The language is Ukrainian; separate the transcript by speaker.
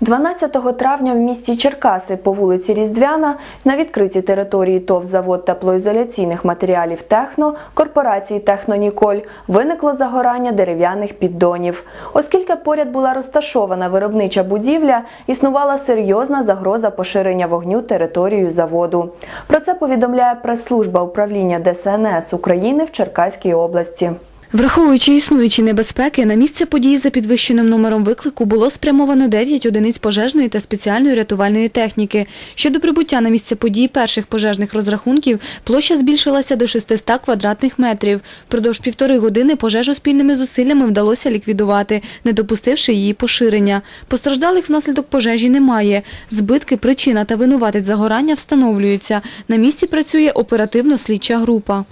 Speaker 1: 12 травня в місті Черкаси по вулиці Різдвяна на відкритій території ТОВ завод теплоізоляційних матеріалів Техно корпорації Техноніколь виникло загорання дерев'яних піддонів. Оскільки поряд була розташована виробнича будівля, існувала серйозна загроза поширення вогню територією заводу. Про це повідомляє прес-служба управління ДСНС України в Черкаській області.
Speaker 2: Враховуючи існуючі небезпеки, на місце події за підвищеним номером виклику було спрямовано 9 одиниць пожежної та спеціальної рятувальної техніки. Щодо прибуття на місце події перших пожежних розрахунків, площа збільшилася до 600 квадратних метрів. Впродовж півтори години пожежу спільними зусиллями вдалося ліквідувати, не допустивши її поширення. Постраждалих внаслідок пожежі немає. Збитки, причина та винуватець загорання встановлюються. На місці працює оперативно-слідча група.